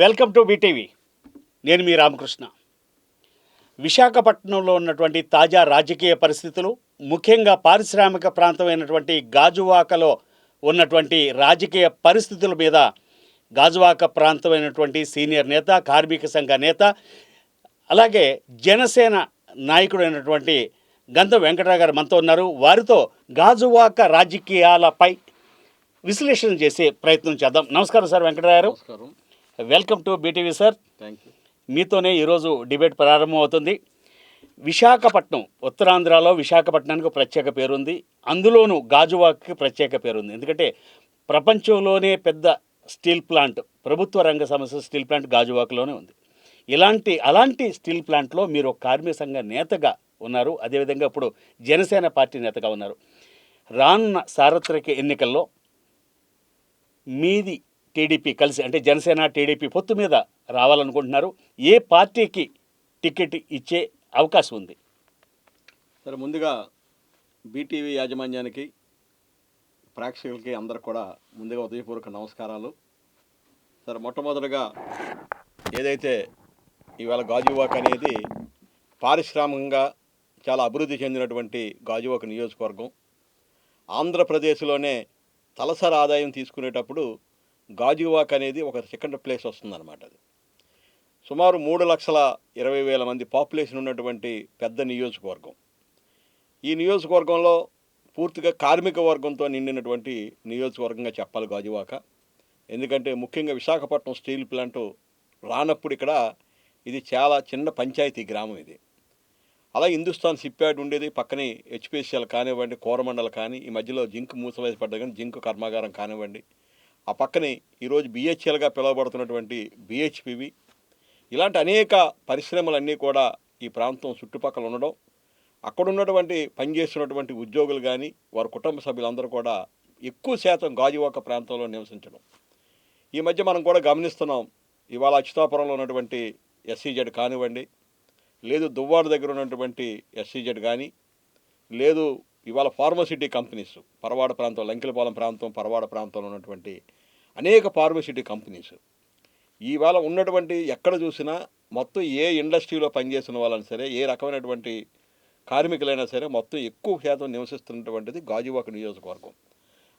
Welcome to BTV. నేను మీ రామకృష్ణ. విశాఖపట్నంలో ఉన్నటువంటి తాజా రాజకీయ పరిస్థితులు ముఖ్యంగా పారిశ్రామిక ప్రాంతమైనటువంటి గాజువాకలో ఉన్నటువంటి రాజకీయ పరిస్థితుల మీద గాజువాక ప్రాంతమైనటువంటి సీనియర్ నేత కార్మిక సంఘ నేత అలాగే జనసేన నాయకుడైనటువంటి గంధం వెంకటరావు గారు మనతో ఉన్నారు. వారితో గాజువాక రాజకీయాలపై విశ్లేషణ చేసే ప్రయత్నం చేద్దాం. నమస్కారం sir Venkatarao garu. Welcome to BTV sir. Thank you మీతోనే ఈరోజు డిబేట్ ప్రారంభమవుతుంది విశాఖపట్నం ఉత్తరాంధ్రలో విశాఖపట్నానికి ప్రత్యేక పేరుంది. అందులోనూ గాజువాక్కి ప్రత్యేక పేరుంది. ఎందుకంటే ప్రపంచంలోనే పెద్ద స్టీల్ ప్లాంట్ ప్రభుత్వ రంగ సంస్థ స్టీల్ ప్లాంట్ గాజువాకలోనే ఉంది. ఇలాంటి అలాంటి స్టీల్ ప్లాంట్లో మీరు ఒక కార్మిక సంఘ నేతగా ఉన్నారు. అదేవిధంగా ఇప్పుడు జనసేన పార్టీ నేతగా ఉన్నారు. రానున్న సార్వత్రిక ఎన్నికల్లో మీది టీడీపీ కలిసి అంటే జనసేన టీడీపీ పొత్తు మీద రావాలనుకుంటున్నారు. ఏ పార్టీకి టికెట్ ఇచ్చే అవకాశం ఉంది? సరే ముందుగా బీటీవీ యాజమాన్యానికి ప్రేక్షకులకి అందరు కూడా ముందుగా ఉదయపూర్వక నమస్కారాలు. సరే మొట్టమొదటిగా ఏదైతే ఇవాళ గాజువాక్ అనేది పారిశ్రామికంగా చాలా అభివృద్ధి చెందినటువంటి గాజువాక నియోజకవర్గం ఆంధ్రప్రదేశ్లోనే తలసరి ఆదాయం తీసుకునేటప్పుడు గాజువాక్ అనేది ఒక సెకండ్ ప్లేస్ వస్తుందన్నమాట అది. సుమారు మూడు లక్షల ఇరవై వేల మంది పాపులేషన్ ఉన్నటువంటి పెద్ద నియోజకవర్గం. ఈ నియోజకవర్గంలో పూర్తిగా కార్మిక వర్గంతో నిండినటువంటి నియోజకవర్గంగా చెప్పాలి గాజువాక. ఎందుకంటే ముఖ్యంగా విశాఖపట్నం స్టీల్ ప్లాంట్ రానప్పుడు ఇక్కడ ఇది చాలా చిన్న పంచాయతీ గ్రామం ఇది. అలా హిందుస్థాన్ సిప్యాడ్ ఉండేది పక్కనే హెచ్పిసిఎల్ కానివ్వండి కోరమండల్ కానీ ఈ మధ్యలో జింక్ మూసవేసి పడ్డ కానీ జింక్ కర్మాగారం కానివ్వండి ఆ పక్కనే ఈరోజు బిహెచ్ఎల్గా పిలువబడుతున్నటువంటి బిహెచ్పివి. ఇలాంటి అనేక పరిశ్రమలన్నీ కూడా ఈ ప్రాంతం చుట్టుపక్కల ఉండడం అక్కడ ఉన్నటువంటి పనిచేస్తున్నటువంటి ఉద్యోగులు కానీ వారి కుటుంబ సభ్యులందరూ కూడా ఎక్కువ శాతం గాజువాక ప్రాంతంలో నివసించడం. ఈ మధ్య మనం కూడా గమనిస్తున్నాం ఇవాళ అచ్యుతాపురంలో ఉన్నటువంటి ఎస్సీజెడ్ కానివ్వండి లేదు దువ్వాడ దగ్గర ఉన్నటువంటి ఎస్సీజెడ్ కానీ లేదు ఇవాళ ఫార్మసిటీ కంపెనీస్ పరవాడ ప్రాంతం లంకిలపాలెం ప్రాంతం పరవాడ ప్రాంతంలో ఉన్నటువంటి అనేక ఫార్మసిటీ కంపెనీస్ ఇవాళ ఉన్నటువంటి ఎక్కడ చూసినా మొత్తం ఏ ఇండస్ట్రీలో పనిచేసిన వాళ్ళని సరే ఏ రకమైనటువంటి కార్మికులైనా సరే మొత్తం ఎక్కువ శాతం నివసిస్తున్నటువంటిది గాజువాక నియోజకవర్గం.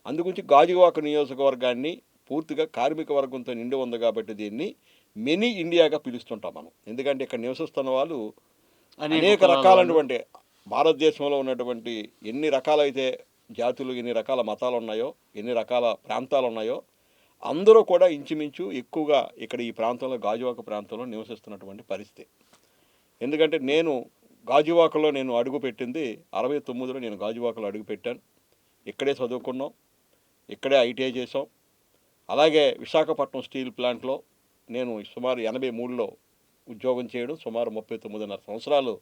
అందుగురించి గాజువాక నియోజకవర్గాన్ని పూర్తిగా కార్మిక వర్గంతో నిండి ఉంది కాబట్టి దీన్ని మినీ ఇండియాగా పిలుస్తుంటాం మనం. ఎందుకంటే ఇక్కడ నివసిస్తున్న వాళ్ళు అనేక రకాలైనటువంటి భారతదేశంలో ఉన్నటువంటి ఎన్ని రకాలైతే జాతులు ఎన్ని రకాల మతాలు ఉన్నాయో ఎన్ని రకాల ప్రాంతాలు ఉన్నాయో అందరూ కూడా ఇంచుమించు ఎక్కువగా ఇక్కడ ఈ ప్రాంతంలో గాజువాక ప్రాంతంలో నివసిస్తున్నటువంటి పరిస్థితి. ఎందుకంటే నేను గాజువాకలో నేను అడుగు పెట్టింది అరవై తొమ్మిదిలో నేను గాజువాకలో అడుగు పెట్టాను. ఇక్కడే చదువుకున్నాం ఇక్కడే ఐటీఐ చేసాం అలాగే విశాఖపట్నం స్టీల్ ప్లాంట్లో నేను సుమారు ఎనభై మూడులో ఉద్యోగం చేయడం సుమారు ముప్పై తొమ్మిదిన్నర సంవత్సరాలు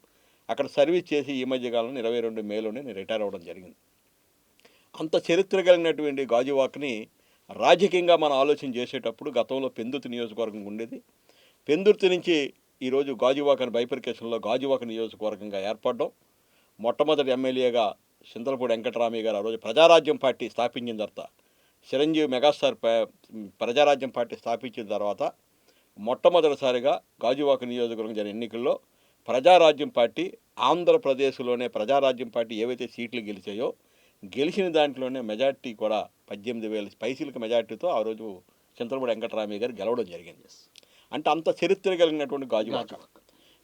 అక్కడ సర్వీస్ చేసి ఈ మధ్య కాలంలో ఇరవై రెండు మేలోనే నేను రిటైర్ అవ్వడం జరిగింది. అంత చరిత్ర కలిగినటువంటి గాజువాక్ని రాజకీయంగా మనం ఆలోచన చేసేటప్పుడు గతంలో పెందుర్తి నియోజకవర్గం ఉండేది. పెందుర్తి నుంచి ఈరోజు గాజువాక అని గాజువాక నియోజకవర్గంగా ఏర్పడడం. మొట్టమొదటి ఎమ్మెల్యేగా చింతలపూడి వెంకటరామయ్య గారు ఆ రోజు ప్రజారాజ్యం పార్టీ స్థాపించిన తర్వాత చిరంజీవి మెగాస్టార్ ప్రజారాజ్యం పార్టీ స్థాపించిన తర్వాత మొట్టమొదటిసారిగా గాజువాక నియోజకవర్గం జరిగిన ఎన్నికల్లో ప్రజారాజ్యం పార్టీ ఆంధ్రప్రదేశ్లోనే ప్రజారాజ్యం పార్టీ ఏవైతే సీట్లు గెలిచాయో గెలిచిన దాంట్లోనే మెజార్టీ కూడా పద్దెనిమిది వేల పైసలకు మెజార్టీతో ఆ రోజు చింతలపూడి వెంకటరామయ్య గారు గెలవడం జరిగింది. అంటే అంత చరిత్ర కలిగినటువంటి గాజువాక.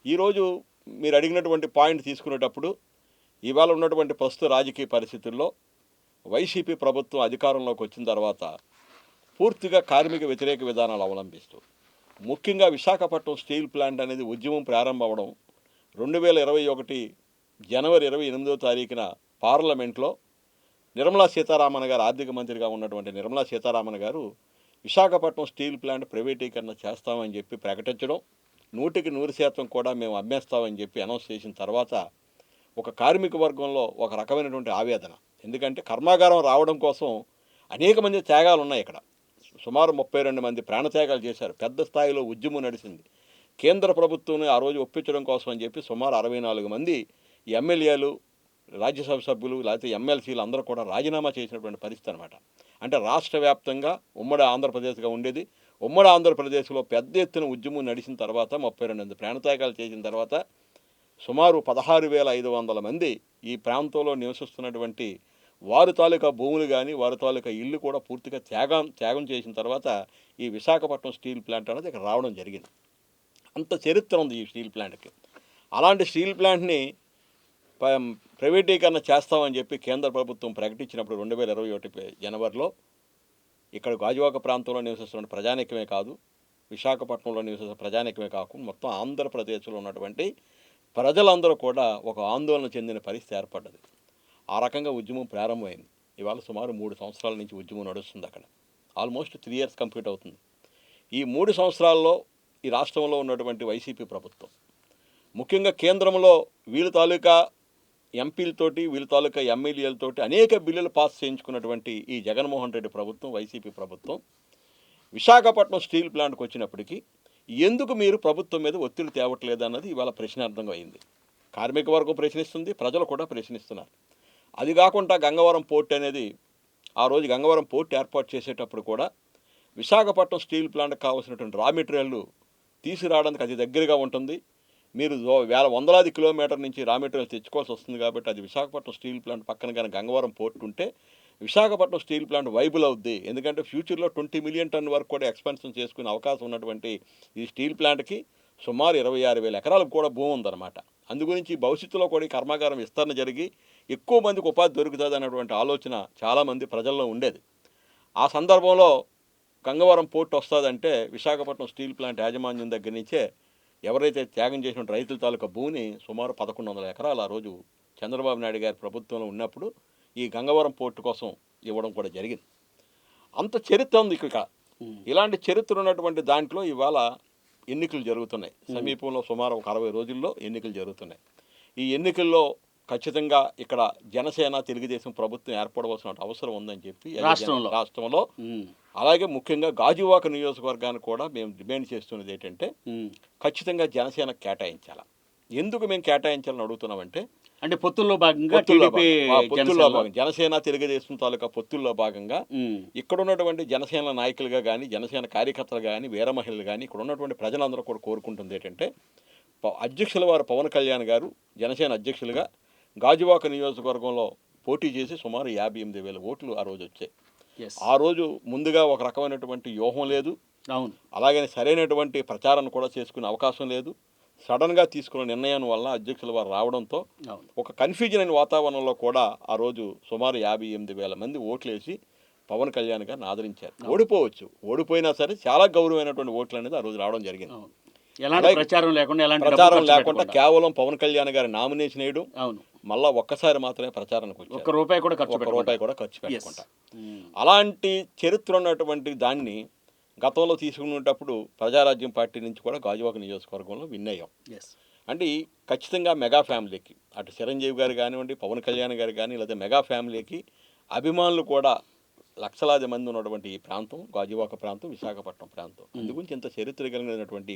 ఈరోజు మీరు అడిగినటువంటి పాయింట్ తీసుకునేటప్పుడు ఇవాళ ఉన్నటువంటి ప్రస్తుత రాజకీయ పరిస్థితుల్లో వైసీపీ ప్రభుత్వం అధికారంలోకి వచ్చిన తర్వాత పూర్తిగా కార్మిక వ్యతిరేక విధానాలు అవలంబిస్తూ ముఖ్యంగా విశాఖపట్నం స్టీల్ ప్లాంట్ అనేది ఉద్యమం ప్రారంభం అవడం రెండు వేల ఇరవై ఒకటి జనవరి ఇరవై ఎనిమిదో తారీఖున పార్లమెంట్లో నిర్మలా సీతారామన్ గారు ఆర్థిక మంత్రిగా ఉన్నటువంటి నిర్మలా సీతారామన్ గారు విశాఖపట్నం స్టీల్ ప్లాంట్ ప్రైవేటీకరణ చేస్తామని చెప్పి ప్రకటించడం నూటికి నూరు శాతం కూడా మేము అమ్మేస్తామని చెప్పి అనౌన్స్ చేసిన తర్వాత ఒక కార్మిక వర్గంలో ఒక రకమైనటువంటి ఆవేదన. ఎందుకంటే కర్మాగారం రావడం కోసం అనేక మంది త్యాగాలు ఉన్నాయి ఇక్కడ. సుమారు ముప్పై రెండు మంది ప్రాణత్యాగాలు చేశారు. పెద్ద స్థాయిలో ఉద్యమం నడిచింది. కేంద్ర ప్రభుత్వం ఆ రోజు ఒప్పించడం కోసం అని చెప్పి సుమారు అరవై నాలుగు మంది ఎమ్మెల్యేలు రాజ్యసభ సభ్యులు లేకపోతే ఎమ్మెల్సీలు అందరూ కూడా రాజీనామా చేసినటువంటి పరిస్థితి అనమాట అంటే రాష్ట్ర వ్యాప్తంగా ఉమ్మడి ఆంధ్రప్రదేశ్గా ఉండేది. ఉమ్మడి ఆంధ్రప్రదేశ్లో పెద్ద ఎత్తున ఉద్యమం నడిచిన తర్వాత ముప్పై రెండు ప్రాణత్యాగాలు చేసిన తర్వాత సుమారు పదహారు వేల ఐదు వందల మంది ఈ ప్రాంతంలో నివసిస్తున్నటువంటి వారి తాలూకా భూములు కానీ వారి తాలూకా ఇల్లు కూడా పూర్తిగా త్యాగం త్యాగం చేసిన తర్వాత ఈ విశాఖపట్నం స్టీల్ ప్లాంట్ అనేది ఇక్కడ రావడం జరిగింది. అంత చరిత్ర ఉంది ఈ స్టీల్ ప్లాంట్కి. అలాంటి స్టీల్ ప్లాంట్ని ప- ప్రైవేటీకరణ చేస్తామని చెప్పి కేంద్ర ప్రభుత్వం ప్రకటించినప్పుడు రెండు వేల ఇరవై ఒకటి జనవరిలో ఇక్కడ గాజువాక ప్రాంతంలో నివసిస్తున్న ప్రజానికమే కాదు విశాఖపట్నంలో నివసిస్తున్న ప్రజానికమే కాకుండా మొత్తం ఆంధ్రప్రదేశ్లో ఉన్నటువంటి ప్రజలందరూ కూడా ఒక ఆందోళన చెందిన పరిస్థితి ఏర్పడ్డది. ఆ రకంగా ఉద్యమం ప్రారంభమైంది. ఇవాళ సుమారు మూడు సంవత్సరాల నుంచి ఉద్యమం నడుస్తుంది అక్కడ. ఆల్మోస్ట్ త్రీ ఇయర్స్ కంప్లీట్ అవుతుంది. ఈ మూడు సంవత్సరాల్లో ఈ రాష్ట్రంలో ఉన్నటువంటి వైసీపీ ప్రభుత్వం ముఖ్యంగా కేంద్రంలో వీళ్ళ తాలూకా ఎంపీలతోటి వీళ్ళ తాలూకా ఎమ్మెల్యేలతోటి అనేక బిల్లులు పాస్ చేయించుకున్నటువంటి ఈ జగన్మోహన్ రెడ్డి ప్రభుత్వం వైసీపీ ప్రభుత్వం. విశాఖపట్నం స్టీల్ ప్లాంట్కి వచ్చినప్పటికీ ఎందుకు మీరు ప్రభుత్వం మీద ఒత్తిడి తేవట్లేదు అన్నది ఇవాళ ప్రశ్నార్థంగా అయింది. కార్మిక వర్గం ప్రశ్నిస్తుంది ప్రజలు కూడా ప్రశ్నిస్తున్నారు. అది కాకుండా గంగవరం పోర్ట్ అనేది ఆ రోజు గంగవరం పోర్ట్ ఏర్పాటు చేసేటప్పుడు కూడా విశాఖపట్నం స్టీల్ ప్లాంట్కి కావాల్సినటువంటి రా మెటీరియల్ తీసుకురావడానికి అది దగ్గరగా ఉంటుంది. మీరు వేల వందలాది కిలోమీటర్ నుంచి రా మెటీరియల్స్ తెచ్చుకోవాల్సి వస్తుంది కాబట్టి అది విశాఖపట్నం స్టీల్ ప్లాంట్ పక్కన కానీ గంగవరం పోర్ట్ ఉంటే విశాఖపట్నం స్టీల్ ప్లాంట్ వైబుల్ అవుద్ది. ఎందుకంటే ఫ్యూచర్లో ట్వంటీ మిలియన్ టన్ వరకు కూడా ఎక్స్పెన్షన్ చేసుకునే అవకాశం ఉన్నటువంటి ఈ స్టీల్ ప్లాంట్కి సుమారు ఇరవై ఆరు వేల ఎకరాలకు కూడా భూమి ఉందన్నమాట. అందుగురించి భవిష్యత్తులో కూడా ఈ కర్మాగారం విస్తరణ జరిగి ఎక్కువ మందికి ఉపాధి దొరుకుతుంది అన్నటువంటి ఆలోచన చాలామంది ప్రజల్లో ఉండేది. ఆ సందర్భంలో గంగవరం పోర్ట్ వస్తుందంటే విశాఖపట్నం స్టీల్ ప్లాంట్ యాజమాన్యం దగ్గర నుంచే ఎవరైతే త్యాగం చేసిన రైతుల తాలూకా భూమిని సుమారు పదకొండు వందల ఎకరాలు ఆ రోజు చంద్రబాబు నాయుడు గారి ప్రభుత్వంలో ఉన్నప్పుడు ఈ గంగవరం పోర్టు కోసం ఇవ్వడం కూడా జరిగింది. అంత చరిత్ర ఉంది ఇక్కడ. ఇలాంటి చరిత్ర ఉన్నటువంటి దాంట్లో ఇవాళ ఎన్నికలు జరుగుతున్నాయి. సమీపంలో సుమారు ఒక అరవై రోజుల్లో ఎన్నికలు జరుగుతున్నాయి. ఈ ఎన్నికల్లో ఖచ్చితంగా ఇక్కడ జనసేన తెలుగుదేశం ప్రభుత్వం ఏర్పడవలసిన అవసరం ఉందని చెప్పి రాష్ట్రంలో. రాష్ట్రంలో. అలాగే ముఖ్యంగా గాజువాక నియోజకవర్గానికి కూడా మేము డిమాండ్ చేస్తున్నది ఏంటంటే. ఖచ్చితంగా జనసేన కేటాయించాల. ఎందుకు మేము కేటాయించాలని అడుగుతున్నామంటే అంటే పొత్తుల్లో భాగంగా పొత్తుల్లో భాగంగా, జనసేన తెలుగుదేశం తాలూకా పొత్తుల్లో భాగంగా ఇక్కడ ఉన్నటువంటి జనసేన నాయకులుగా కానీ జనసేన కార్యకర్తలు కానీ వీర మహిళలు కానీ ఇక్కడ ఉన్నటువంటి ప్రజలందరూ కూడా కోరుకుంటుంది ఏంటంటే అధ్యక్షుల వారు పవన్ కళ్యాణ్ గారు జనసేన అధ్యక్షులుగా గాజువాక నియోజకవర్గంలో పోటీ చేసి సుమారు యాభై ఎనిమిది వేల ఓట్లు ఆ రోజు వచ్చాయి. ఆ రోజు ముందుగా ఒక రకమైనటువంటి వ్యూహం లేదు. అవును. అలాగే సరైనటువంటి ప్రచారం కూడా చేసుకునే అవకాశం లేదు. సడన్గా తీసుకున్న నిర్ణయం వల్ల అధ్యక్షుల వారు రావడంతో ఒక కన్ఫ్యూజన్ అయిన వాతావరణంలో కూడా ఆ రోజు సుమారు యాభై ఎనిమిది వేల మంది ఓట్లేసి పవన్ కళ్యాణ్ గారిని ఆదరించారు. ఓడిపోవచ్చు. ఓడిపోయినా సరే చాలా గౌరవమైనటువంటి ఓట్లు అనేది ఆ రోజు రావడం జరిగింది. ప్రచారం లేకుండా ప్రచారం లేకుండా. కేవలం పవన్ కళ్యాణ్ గారి నామినేషన్ వేయడం అవును. మళ్ళా ఒక్కసారి మాత్రమే ప్రచారానికి వచ్చారు ఒక్క రూపాయి కూడా ఖర్చు ఒక్క పెట్టకుండా. రూపాయి కూడా ఖర్చు. పెట్టకుండా ఉమ్, అలాంటి చరిత్ర ఉన్నటువంటి దాన్ని గతంలో తీసుకునేటప్పుడు ప్రజారాజ్యం పార్టీ నుంచి కూడా గాజువాక నియోజకవర్గంలో విన్ అయ్యాం. అంటే ఖచ్చితంగా మెగా ఫ్యామిలీకి అటు చిరంజీవి గారు కానివ్వండి పవన్ కళ్యాణ్ గారు కానీ లేదా మెగా ఫ్యామిలీకి అభిమానులు కూడా లక్షలాది మంది ఉన్నటువంటి ఈ ప్రాంతం గాజువాక ప్రాంతం విశాఖపట్నం ప్రాంతం. అందుగురించి ఇంత చరిత్ర కలిగినటువంటి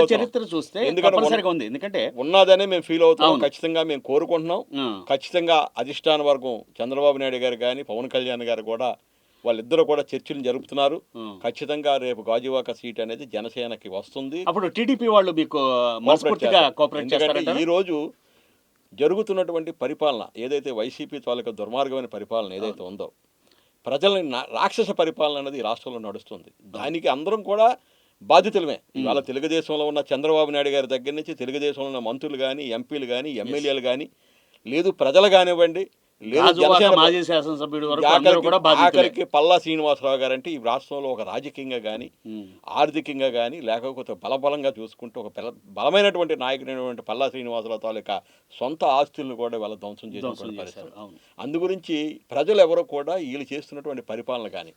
అవుతాం. చరిత్ర చూస్తే ఎందుకంటే తప్పనిసరిగా ఉంది. ఎందుకంటే ఉన్నదనే మేము ఫీల్ అవుతున్నాం. అవును. ఖచ్చితంగా మేము కోరుకుంటున్నాం. ఖచ్చితంగా అధిష్టాన వర్గం చంద్రబాబు నాయుడు గారు కానీ పవన్ కళ్యాణ్ గారు కూడా వాళ్ళిద్దరూ కూడా చర్చలు జరుపుతున్నారు. ఖచ్చితంగా రేపు గాజువాక సీట్ అనేది జనసేనకి వస్తుంది. అప్పుడు టీడీపీ వాళ్ళు మీకు ఈ రోజు జరుగుతున్నటువంటి పరిపాలన ఏదైతే వైసీపీ తాలూకా దుర్మార్గమైన పరిపాలన ఏదైతే ఉందో ప్రజలని నా- రాక్షస పరిపాలన అనేది రాష్ట్రంలో నడుస్తుంది. దానికి అందరం కూడా బాధితులమే. ఇవాళ తెలుగుదేశంలో ఉన్న చంద్రబాబు నాయుడు గారి దగ్గర నుంచి తెలుగుదేశంలో ఉన్న మంత్రులు కానీ ఎంపీలు కానీ ఎమ్మెల్యేలు కానీ లేదు ప్రజలు కానివ్వండి మాజీ శాసనసభ్యుడి ఆఖరికి- పల్లా శ్రీనివాసరావు గారు అంటే ఈ రాష్ట్రంలో ఒక రాజకీయంగా కానీ ఆర్థికంగా కానీ లేకపోతే బలబలంగా చూసుకుంటూ ఒక బల బలమైనటువంటి నాయకుడైనటువంటి పల్లా శ్రీనివాసరావు తాలూకా సొంత ఆస్తులను కూడా వాళ్ళ ధ్వంసం చేసినటువంటి పరిస్థితి. అందుగురించి ప్రజలు ఎవరు కూడా వీళ్ళు చేస్తున్నటువంటి పరిపాలన కానీ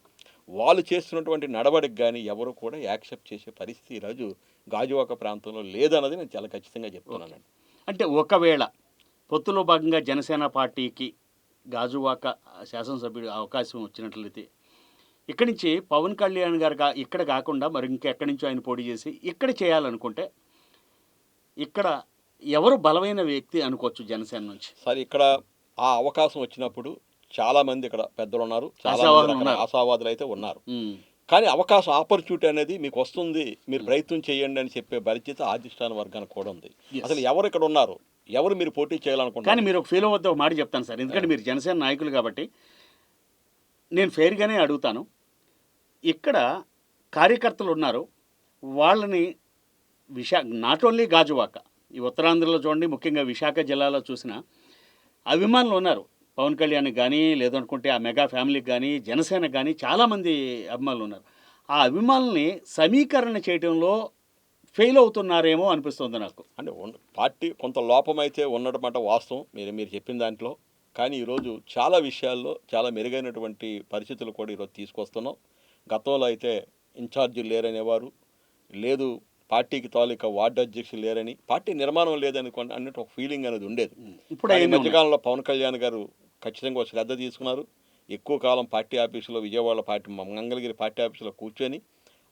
వాళ్ళు చేస్తున్నటువంటి నడవడికి కానీ ఎవరు కూడా యాక్సెప్ట్ చేసే పరిస్థితి ఈరోజు గాజువాక ప్రాంతంలో లేదన్నది నేను చాలా ఖచ్చితంగా చెప్తున్నానండి. అంటే ఒకవేళ పొత్తులో భాగంగా జనసేన పార్టీకి గాజువాక శాసనసభ్యుడు అవకాశం వచ్చినట్లయితే. ఇక్కడి నుంచి పవన్ కళ్యాణ్ గారు ఇక్కడ కాకుండా మరి ఇంకెక్కడి నుంచో ఆయన పోటీ చేసి ఇక్కడ చేయాలనుకుంటే ఇక్కడ ఎవరు బలమైన వ్యక్తి అనుకోవచ్చు జనసేన నుంచి? సరే ఇక్కడ ఆ అవకాశం వచ్చినప్పుడు చాలా మంది ఇక్కడ పెద్దలు ఉన్నారు చాలా ఆశావాదులు అయితే ఉన్నారు. కానీ అవకాశం ఆపర్చునిటీ అనేది మీకు వస్తుంది మీరు ప్రయత్నం చేయండి అని చెప్పే బాధ్యత అధిష్టాన వర్గానికి కూడా ఉంది. అసలు ఎవరు ఇక్కడ ఉన్నారు? ఎవరు మీరు పోటీ కానీ చేయాలనుకుంటున్నారు మీరు ఒక ఫీల్ అవ్వద్దు ఒక మాట చెప్తాను సార్. ఎందుకంటే మీరు జనసేన నాయకులు కాబట్టి నేను ఫెయిర్గానే అడుగుతాను. ఇక్కడ కార్యకర్తలు ఉన్నారు. వాళ్ళని విశా నాట్ ఓన్లీ గాజువాక ఈ ఉత్తరాంధ్రలో చూడండి ముఖ్యంగా విశాఖ జిల్లాలో చూసిన అభిమానులు ఉన్నారు. పవన్ కళ్యాణ్ కానీ లేదనుకుంటే ఆ మెగా ఫ్యామిలీకి కానీ జనసేనకు కానీ చాలామంది అభిమానులు ఉన్నారు. ఆ అభిమానుల్ని సమీకరణ చేయడంలో ఫెయిల్ అవుతున్నారేమో అనిపిస్తుంది నాకు. అంటే పార్టీ కొంత లోపం అయితే ఉన్నమాట వాస్తవం. మీరు మీరు చెప్పిన దాంట్లో. కానీ ఈరోజు చాలా విషయాల్లో చాలా మెరుగైనటువంటి పరిస్థితులు కూడా ఈరోజు తీసుకొస్తున్నాం. గతంలో అయితే ఇన్ఛార్జీలు లేరనేవారు. లేదు పార్టీకి తాలూకా వార్డు అధ్యక్షులు లేరని. పార్టీ నిర్మాణం లేదని అన్నట్టు ఒక ఫీలింగ్ అనేది ఉండేది. ఇప్పుడు ఈ. మధ్యకాలంలో పవన్ కళ్యాణ్ గారు ఖచ్చితంగా శ్రద్ధ తీసుకున్నారు. ఎక్కువ కాలం పార్టీ ఆఫీసులో విజయవాడ పార్టీ మంగళగిరి పార్టీ ఆఫీసులో కూర్చొని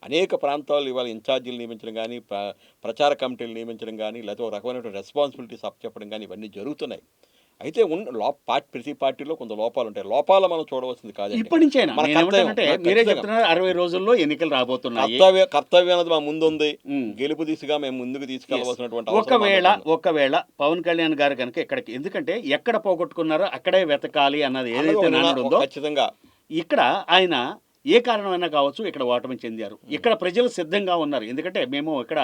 అనేక ప్రాంతాల్లో ఇవాళ ఇన్ఛార్జీలు నియమించడం కానీ ప్ర ప్రచార కమిటీలు నియమించడం కానీ లేకపోతే ఒక రకమైన రెస్పాన్సిబిలిటీస్ అప్పచెప్పడం కానీ ఇవన్నీ జరుగుతున్నాయి. అయితే ఉన్న లో పార్టీ ప్రతి పార్టీలో కొంత లోపాలు ఉంటాయి. లోపాలు మనం చూడవలసింది కాదు ఇప్పటి మన మీరే. చెప్తున్నారు అరవై రోజుల్లో ఎన్నికలు రాబోతున్నాయి. కర్తవ్య కర్తవ్యం అనేది మా ముందు ఉంది. గెలుపు దిశగా మేము ముందుకు తీసుకెళ్ళవలసినటువంటి ఒకవేళ. ఒకవేళ పవన్ కళ్యాణ్ గారు కనుక ఇక్కడికి ఎందుకంటే ఎక్కడ పోగొట్టుకున్నారో అక్కడే వెతకాలి అన్నది ఏదైతే ఖచ్చితంగా. ఇక్కడ ఆయన ఏ కారణమైనా కావచ్చు ఇక్కడ ఓటమి చెందారు. ఇక్కడ ప్రజలు సిద్ధంగా ఉన్నారు. ఎందుకంటే మేము ఇక్కడ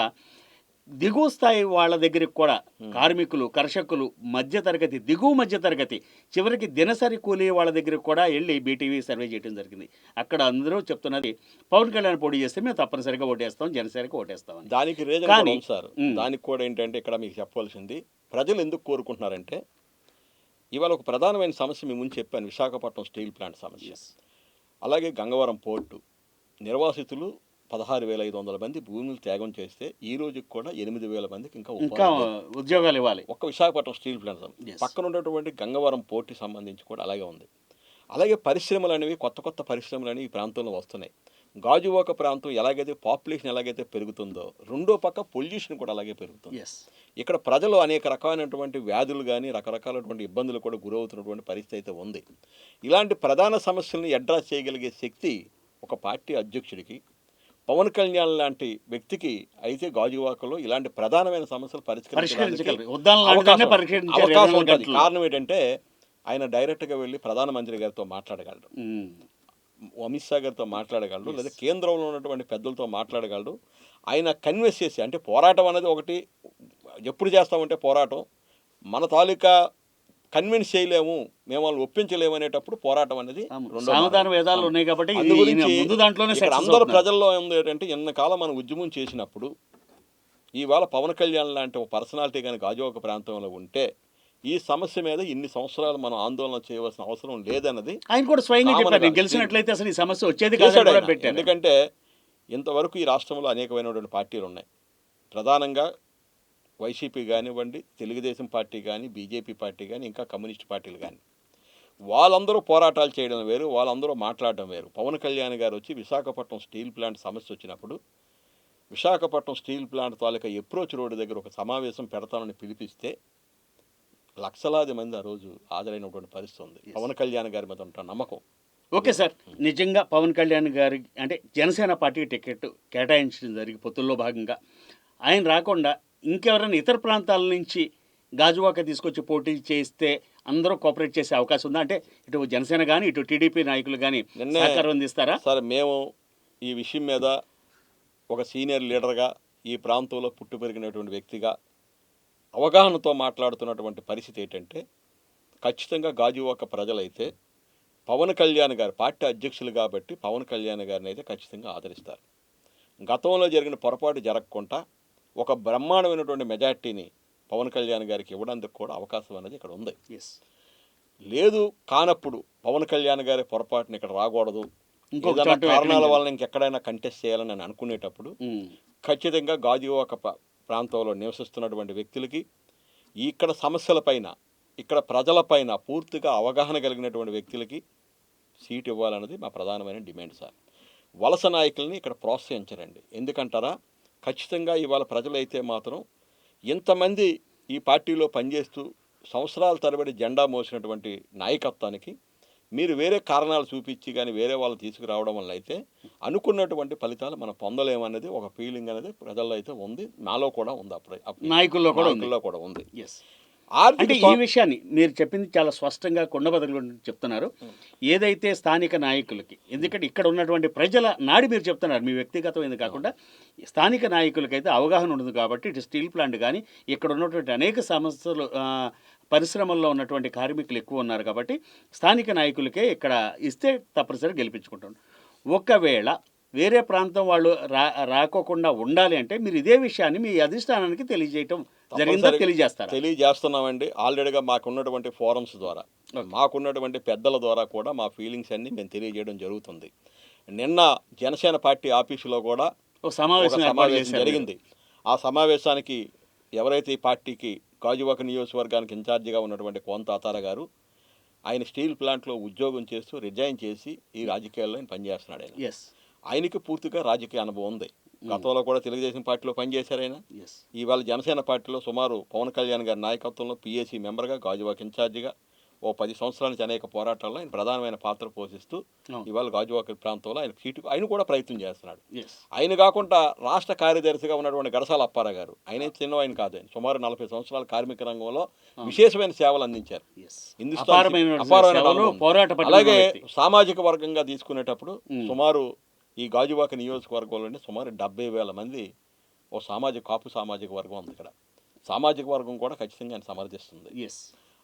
దిగువ స్థాయి వాళ్ళ దగ్గరికి కూడా కార్మికులు కర్షకులు మధ్య తరగతి దిగువ మధ్య తరగతి చివరికి దినసరి కూలీ వాళ్ళ దగ్గరికి కూడా వెళ్ళి బీటీవీ సర్వే చేయడం జరిగింది. అక్కడ అందరూ చెప్తున్నది పవన్ కళ్యాణ్ పోటీ చేస్తే మేము తప్పనిసరిగా ఓటేస్తాం జనసేనకి ఓటేస్తామని. దానికి రీజన్ సార్. దానికి కూడా ఏంటంటే ఇక్కడ మీకు చెప్పవలసింది ప్రజలు ఎందుకు కోరుకుంటున్నారంటే ఇవాళ ఒక ప్రధానమైన సమస్య మీ ముందు చెప్పాను విశాఖపట్నం స్టీల్ ప్లాంట్ సమస్య. అలాగే గంగవరం పోర్టు. నిర్వాసితులు పదహారు వేల ఐదు వందల మంది భూములు త్యాగం చేస్తే ఈ రోజుకి కూడా ఎనిమిది వేల మందికి ఇంకా. ఉద్యోగాలు ఇవ్వాలి. ఒక్క విశాఖపట్నం స్టీల్ ప్లాంట్. పక్కన ఉన్నటువంటి గంగవరం పోర్టుకి సంబంధించి కూడా అలాగే ఉంది. అలాగే పరిశ్రమలు అనేవి కొత్త కొత్త పరిశ్రమలు అనేవి ఈ ప్రాంతంలో వస్తున్నాయి. గాజువాక ప్రాంతం ఎలాగైతే పాపులేషన్ ఎలాగైతే పెరుగుతుందో రెండో పక్క పొల్యూషన్ కూడా అలాగే పెరుగుతుంది. ఎస్ ఇక్కడ ప్రజలు అనేక రకమైనటువంటి వ్యాధులు కానీ రకరకాలటువంటి ఇబ్బందులు కూడా గురవుతున్నటువంటి పరిస్థితి అయితే ఉంది. ఇలాంటి ప్రధాన సమస్యలను అడ్రస్ చేయగలిగే శక్తి ఒక పార్టీ అధ్యక్షుడికి పవన్ కళ్యాణ్ లాంటి వ్యక్తికి అయితే గాజువాకలో ఇలాంటి ప్రధానమైన సమస్యలు పరిష్కరించడానికి అవకాశం పరిష్కరించారు అవకాశం ఉంటుంది. కారణం ఏంటంటే ఆయన డైరెక్ట్గా వెళ్ళి ప్రధానమంత్రి గారితో మాట్లాడగలడు. ఉమ్. అమిత్ షా గారితో మాట్లాడగలడు లేదా కేంద్రంలో ఉన్నటువంటి పెద్దలతో మాట్లాడగలడు ఆయన కన్విన్స్ చేసి అంటే పోరాటం అనేది ఒకటి ఎప్పుడు చేస్తామంటే పోరాటం మన తాలూకా కన్విన్స్ చేయలేము మేము వాళ్ళని ఒప్పించలేము అనేటప్పుడు పోరాటం అనేది రెండో సామధాన మార్గం. వేదాలు ఉన్నాయి కాబట్టి అందరు. ప్రజల్లో ఉంది ఏంటంటే ఎన్నకాలం మనం ఉద్యమం చేసినప్పుడు ఇవాళ పవన్ కళ్యాణ్ లాంటి ఒక పర్సనాలిటీ కానీ గాజువాక ప్రాంతంలో ఉంటే ఈ సమస్య మీద ఇన్ని సంవత్సరాలు మనం ఆందోళన చేయవలసిన అవసరం లేదన్నది ఆయన కూడా స్వయంగా చెప్పారు. గెలిచినట్లయితే అసలు ఈ సమస్య వచ్చేది ఎందుకంటే ఇంతవరకు ఈ రాష్ట్రంలో అనేకమైనటువంటి పార్టీలు ఉన్నాయి. ప్రధానంగా వైసీపీ కానివ్వండి తెలుగుదేశం పార్టీ కానీ బీజేపీ పార్టీ కానీ ఇంకా కమ్యూనిస్ట్ పార్టీలు కానీ. వాళ్ళందరూ పోరాటాలు చేయడం వేరు వాళ్ళందరూ మాట్లాడడం వేరు. పవన్ కళ్యాణ్ గారు వచ్చి విశాఖపట్నం స్టీల్ ప్లాంట్ సమస్య వచ్చినప్పుడు విశాఖపట్నం స్టీల్ ప్లాంట్ తాలూకా అప్రోచ్ రోడ్డు దగ్గర ఒక సమావేశం పెడతానని పిలిపిస్తే లక్షలాది మంది ఆ రోజు హాజరైనటువంటి పరిస్థితి ఉంది. పవన్ కళ్యాణ్ గారి మీద ఉంటున్న నమ్మకం. ఓకే సార్ నిజంగా పవన్ కళ్యాణ్ గారి అంటే జనసేన పార్టీ టికెట్ కేటాయించడం జరిగి పొత్తుల్లో భాగంగా. ఆయన రాకుండా ఇంకెవరైనా ఇతర ప్రాంతాల నుంచి గాజువాక తీసుకొచ్చి పోటీ చేస్తే అందరూ కోఆపరేట్ చేసే అవకాశం ఉందా? అంటే ఇటు జనసేన కానీ ఇటు టీడీపీ నాయకులు కానీ సహకారం అందిస్తారా? సార్ మేము ఈ విషయం మీద ఒక సీనియర్ లీడర్గా ఈ ప్రాంతంలో పుట్టి పెరిగినటువంటి వ్యక్తిగా అవగాహనతో మాట్లాడుతున్నటువంటి పరిస్థితి ఏంటంటే ఖచ్చితంగా గాజువాక ప్రజలైతే పవన్ కళ్యాణ్ గారు పార్టీ అధ్యక్షులు కాబట్టి పవన్ కళ్యాణ్ గారిని అయితే ఖచ్చితంగా ఆదరిస్తారు. గతంలో జరిగిన పొరపాటు జరగకుండా ఒక బ్రహ్మాండమైనటువంటి మెజార్టీని పవన్ కళ్యాణ్ గారికి ఇవ్వడానికి కూడా అవకాశం అనేది ఇక్కడ ఉంది. ఎస్ లేదు కానప్పుడు పవన్ కళ్యాణ్ గారి పొరపాటుని ఇక్కడ రాకూడదు. ఇంకొక కారణాల వల్ల ఇంకెక్కడైనా కంటెస్ట్ చేయాలని నేను అనుకునేటప్పుడు ఖచ్చితంగా గాజువాక ప్రాంతంలో నివసిస్తున్నటువంటి వ్యక్తులకి ఇక్కడ సమస్యలపైన ఇక్కడ ప్రజలపైన పూర్తిగా అవగాహన కలిగినటువంటి వ్యక్తులకి సీట్ ఇవ్వాలన్నది మా ప్రధానమైన డిమాండ్ సార్. వలస నాయకుల్ని ఇక్కడ ప్రోత్సహించరండి. ఎందుకంటారా? ఖచ్చితంగా ఇవాళ ప్రజలైతే మాత్రం ఇంతమంది ఈ పార్టీలో పనిచేస్తూ సంవత్సరాల తరబడి జెండా మోసినటువంటి నాయకత్వానికి మీరు వేరే కారణాలు చూపించి కానీ వేరే వాళ్ళు తీసుకురావడం వల్ల అయితే అనుకున్నటువంటి ఫలితాలు మనం పొందలేమన్నది ఒక ఫీలింగ్ అనేది ప్రజల్లో అయితే ఉంది. నాలో కూడా ఉంది అప్పుడు. నాయకుల్లో కూడా. నాయకుల్లో కూడా ఉంది. ఎస్ అంటే ఈ విషయాన్ని మీరు చెప్పింది చాలా స్పష్టంగా కొండబదలు చెప్తున్నారు. ఏదైతే స్థానిక నాయకులకి ఎందుకంటే ఇక్కడ ఉన్నటువంటి ప్రజల నాడి మీరు చెప్తున్నారు మీ వ్యక్తిగతమైనది కాకుండా స్థానిక నాయకులకైతే అవగాహన ఉండదు కాబట్టి ఇటు స్టీల్ ప్లాంట్ కానీ ఇక్కడ ఉన్నటువంటి అనేక సమస్యలు పరిశ్రమల్లో ఉన్నటువంటి కార్మికులు ఎక్కువ ఉన్నారు కాబట్టి స్థానిక నాయకులకే ఇక్కడ ఇస్తే తప్పనిసరి గెలిపించుకుంటాం ఒకవేళ వేరే ప్రాంతం వాళ్ళు రా రాకోకుండా ఉండాలి అంటే మీరు ఇదే విషయాన్ని మీ అధిష్టానానికి తెలియజేయటం జరిగిందా తప్పనిసరిగా తెలియజేస్తారా? తెలియజేస్తున్నామండి. ఆల్రెడీగా మాకున్నటువంటి ఫోరమ్స్ ద్వారా మాకున్నటువంటి పెద్దల ద్వారా కూడా మా ఫీలింగ్స్ అన్ని మేము తెలియజేయడం జరుగుతుంది. నిన్న జనసేన పార్టీ ఆఫీసులో కూడా సమావేశం జరిగింది. ఆ సమావేశానికి ఎవరైతే ఈ పార్టీకి గాజువాక నియోజకవర్గానికి ఇన్ఛార్జిగా ఉన్నటువంటి కోంత అతార గారు ఆయన స్టీల్ ప్లాంట్లో ఉద్యోగం చేస్తూ రిజైన్ చేసి ఈ రాజకీయాల్లో ఆయన పనిచేస్తున్నాడు ఆయన. ఎస్ ఆయనకి పూర్తిగా రాజకీయ అనుభవం ఉంది. గతంలో కూడా తెలుగుదేశం పార్టీలో పనిచేశారు ఆయన. ఇవాళ జనసేన పార్టీలో సుమారు పవన్ కళ్యాణ్ గారి నాయకత్వంలో పీఏసీ మెంబర్గా గాజువాక ఇన్ఛార్జిగా ఓ పది సంవత్సరాల నుంచి అనేక పోరాటాల్లో ఆయన ప్రధానమైన పాత్ర పోషిస్తూ. ఇవాళ గాజువాక ప్రాంతంలో ఆయన సీటు ఆయన కూడా ప్రయత్నం చేస్తున్నాడు. ఆయన కాకుండా రాష్ట్ర కార్యదర్శిగా ఉన్నటువంటి గరసాల అప్పారా గారు ఆయన చిన్న ఆయన కాదు ఆయన. సుమారు నలభై సంవత్సరాల కార్మిక రంగంలో విశేషమైన సేవలు అందించారు. అలాగే. సామాజిక వర్గంగా తీసుకునేటప్పుడు సుమారు ఈ గాజువాక నియోజకవర్గంలోనే సుమారు డెబ్బై వేల మంది ఓ సామాజిక కాపు సామాజిక వర్గం ఉంది ఇక్కడ. సామాజిక వర్గం కూడా ఖచ్చితంగా ఆయన సమర్థిస్తుంది. ఎస్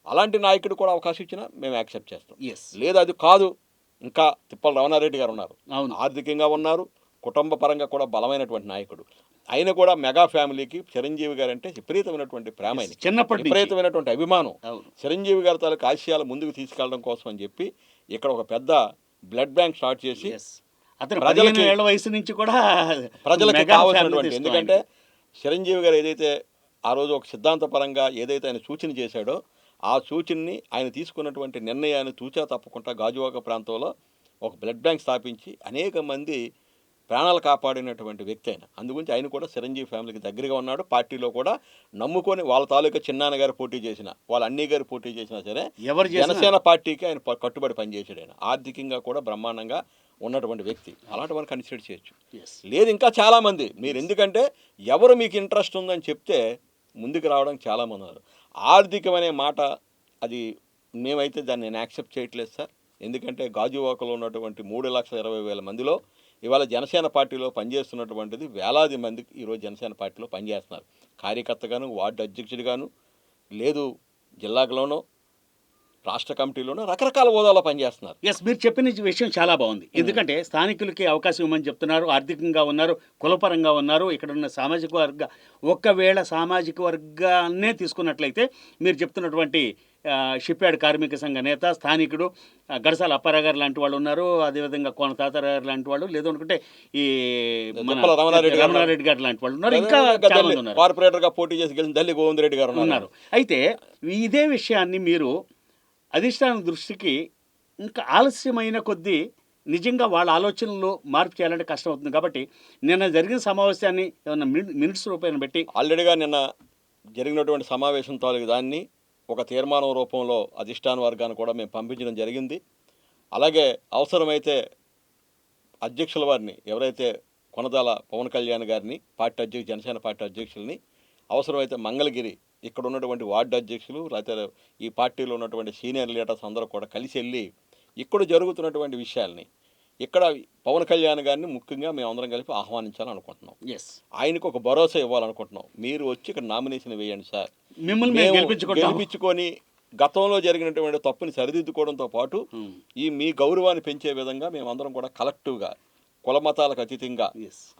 అలాంటి నాయకుడు కూడా అవకాశం ఇచ్చినా మేము యాక్సెప్ట్ చేస్తాం. లేదు అది కాదు. ఇంకా తిప్పల రమణారెడ్డి గారు ఉన్నారు. అవును. ఆర్థికంగా ఉన్నారు. కుటుంబ పరంగా కూడా బలమైనటువంటి నాయకుడు. ఆయన కూడా మెగా ఫ్యామిలీకి చిరంజీవి గారు అంటే విపరీతమైనటువంటి ప్రేమ. చిన్నప్పటి విపరీతమైనటువంటి అభిమానం. అవును. చిరంజీవి గారి తాలూకు ఆశయాలు ముందుకు తీసుకెళ్ళడం కోసం అని చెప్పి ఇక్కడ ఒక పెద్ద బ్లడ్ బ్యాంక్ స్టార్ట్ చేసి అతను ప్రజలకి- ఏళ్ళ వయసు నుంచి కూడా ప్రజలకి కావాల్సినటువంటి ఎందుకంటే చిరంజీవి గారు ఏదైతే ఆ రోజు ఒక సిద్ధాంతపరంగా ఏదైతే ఆయన సూచన చేశాడో ఆ సూచనని ఆయన తీసుకున్నటువంటి నిర్ణయాన్ని తూచా తప్పకుండా గాజువాక ప్రాంతంలో ఒక బ్లడ్ బ్యాంక్ స్థాపించి అనేక మంది ప్రాణాలు కాపాడినటువంటి వ్యక్తి ఆయన. అందుగురించి ఆయన కూడా చిరంజీవి ఫ్యామిలీకి దగ్గరగా ఉన్నాడు. పార్టీలో కూడా నమ్ముకొని వాళ్ళ తాలూకా చిన్నాన్న గారు పోటీ చేసిన వాళ్ళ అన్నీ గారు పోటీ చేసినా సరే ఎవరు జనసేన పార్టీకి ఆయన కట్టుబడి పనిచేసాడు ఆయన. ఆర్థికంగా కూడా బ్రహ్మాండంగా ఉన్నటువంటి వ్యక్తి. అలాంటి వారిని కన్సిడర్ చేయొచ్చు. లేదు ఇంకా చాలామంది మీరు ఎందుకంటే ఎవరు మీకు ఇంట్రెస్ట్ ఉందని చెప్తే ముందుకు రావడం చాలామంది ఉన్నారు. ఆర్థికమనే మాట అది మేమైతే దాన్ని నేను యాక్సెప్ట్ చేయట్లేదు సార్. ఎందుకంటే గాజువాకలో ఉన్నటువంటి మూడు లక్షల ఇరవై వేల మందిలో ఇవాళ జనసేన పార్టీలో పనిచేస్తున్నటువంటిది వేలాది మందికి ఈరోజు జనసేన పార్టీలో పనిచేస్తున్నారు. కార్యకర్తగాను వార్డు అధ్యక్షుడిగాను లేదు జిల్లాలోనో రాష్ట్ర కమిటీలోనో రకరకాల హోదాలో పనిచేస్తున్నారు. ఎస్ మీరు చెప్పిన విషయం చాలా బాగుంది. ఎందుకంటే స్థానికులకి అవకాశం ఇవ్వమని చెప్తున్నారు ఆర్థికంగా ఉన్నారు కులపరంగా ఉన్నారు ఇక్కడ ఉన్న సామాజిక వర్గ ఒక్కవేళ సామాజిక వర్గాన్నే తీసుకున్నట్లయితే మీరు చెప్తున్నటువంటి షిప్ యార్డ్ కార్మిక సంఘ నేత స్థానికుడు గడసాల అప్పారావు గారు లాంటి వాళ్ళు ఉన్నారు అదేవిధంగా కోన తాతారావు గారు లాంటి వాళ్ళు లేదు అనుకుంటే ఈ రమణారెడ్డి గారు లాంటి వాళ్ళు ఉన్నారు ఇంకా కార్పొరేటర్గా పోటీ చేసి గెలిచిన దల్లి గోవింద్ రెడ్డి గారు ఉన్నారు. అయితే ఇదే విషయాన్ని మీరు అధిష్టానం దృష్టికి ఇంకా ఆలస్యమైన కొద్దీ నిజంగా వాళ్ళ ఆలోచనలు మార్పు చేయాలంటే కష్టం అవుతుంది కాబట్టి నిన్న జరిగిన సమావేశాన్ని ఏమన్నా మినిట్స్ రూపాయలు పెట్టి ఆల్రెడీగా నిన్న జరిగినటువంటి సమావేశం తాలూకు దాన్ని ఒక తీర్మానం రూపంలో అధిష్టాన వర్గాన్ని కూడా మేము పంపించడం జరిగింది. అలాగే అవసరమైతే అధ్యక్షుల వారిని ఎవరైతే కొనదాల పవన్ కళ్యాణ్ గారిని పార్టీ అధ్యక్ష జనసేన పార్టీ అధ్యక్షుల్ని అవసరమైతే మంగళగిరి ఇక్కడ ఉన్నటువంటి వార్డు అధ్యక్షులు లేకపోతే ఈ పార్టీలో ఉన్నటువంటి సీనియర్ లీడర్స్ అందరూ కూడా కలిసి వెళ్ళి ఇక్కడ జరుగుతున్నటువంటి విషయాల్ని ఇక్కడ పవన్ కళ్యాణ్ గారిని ముఖ్యంగా మేము అందరం కలిపి ఆహ్వానించాలనుకుంటున్నాం ఎస్ ఆయనకు ఒక భరోసా ఇవ్వాలనుకుంటున్నాం. మీరు వచ్చి ఇక్కడ నామినేషన్ వేయండి సార్. మిమ్మల్ని గెలిపించుకొని గతంలో జరిగినటువంటి తప్పుని సరిదిద్దుకోవడంతో పాటు Hmm. ఈ మీ గౌరవాన్ని పెంచే విధంగా మేమందరం కూడా కలెక్టివ్గా కుల మతాలకు అతీతంగా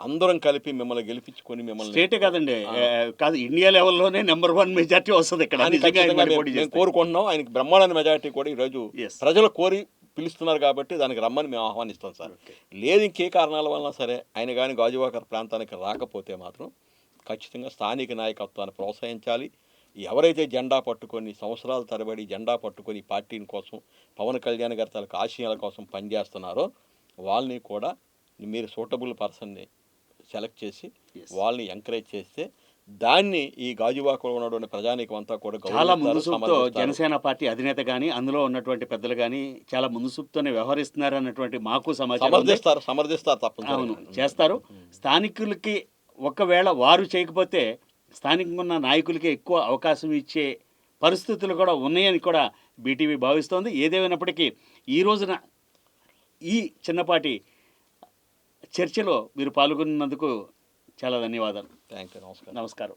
అందరం కలిపి మిమ్మల్ని గెలిపించుకొని మిమ్మల్ని స్టేటే కాదండి. కాదు ఇండియా లెవెల్లోనే నెంబర్ వన్ మెజార్టీ వస్తుంది ఇక్కడ. మేము-. కోరుకుంటున్నాం. ఆయనకి బ్రహ్మాండ మెజారిటీ కూడా ఈరోజు. ప్రజలు కోరి పిలుస్తున్నారు కాబట్టి దానికి రమ్మని మేము ఆహ్వానిస్తాం సార్. లేదు ఇంకే కారణాల వలన సరే ఆయన కానీ గాజువాకర్ ప్రాంతానికి రాకపోతే మాత్రం ఖచ్చితంగా స్థానిక నాయకత్వాన్ని ప్రోత్సహించాలి. ఎవరైతే జెండా పట్టుకొని సంవత్సరాల తరబడి జెండా పట్టుకొని పార్టీని కోసం పవన్ కళ్యాణ్ గారి తాలూకు ఆశయాల కోసం పనిచేస్తున్నారో వాళ్ళని కూడా మీరు సూటబుల్ పర్సన్ని సెలెక్ట్ చేసి. వాళ్ళని ఎంకరేజ్ చేస్తే దాన్ని ఈ గాజువాకలో ఉన్నటువంటి ప్రజానీకం అంతా కూడా చాలా గౌరవిస్తారు, ముందు చూపుతో సమర్థిస్తారు. జనసేన పార్టీ అధినేత కానీ అందులో ఉన్నటువంటి పెద్దలు కానీ చాలా ముందు చూపుతోనే వ్యవహరిస్తున్నారు అన్నటువంటి మాకు సమాచారం. సమర్థిస్తారు సమర్థిస్తారు అవును చేస్తారు స్థానికులకి ఒకవేళ వారు చేయకపోతే స్థానికంగా ఉన్న నాయకులకి ఎక్కువ అవకాశం ఇచ్చే పరిస్థితులు కూడా ఉన్నాయని కూడా బీటీవీ భావిస్తోంది ఏదేమైనప్పటికీ ఈ రోజున ఈ చిన్నపాటి చర్చలో మీరు పాల్గొన్నందుకు చాలా ధన్యవాదాలు. థ్యాంక్ యూ నమస్కారం. నమస్కారం.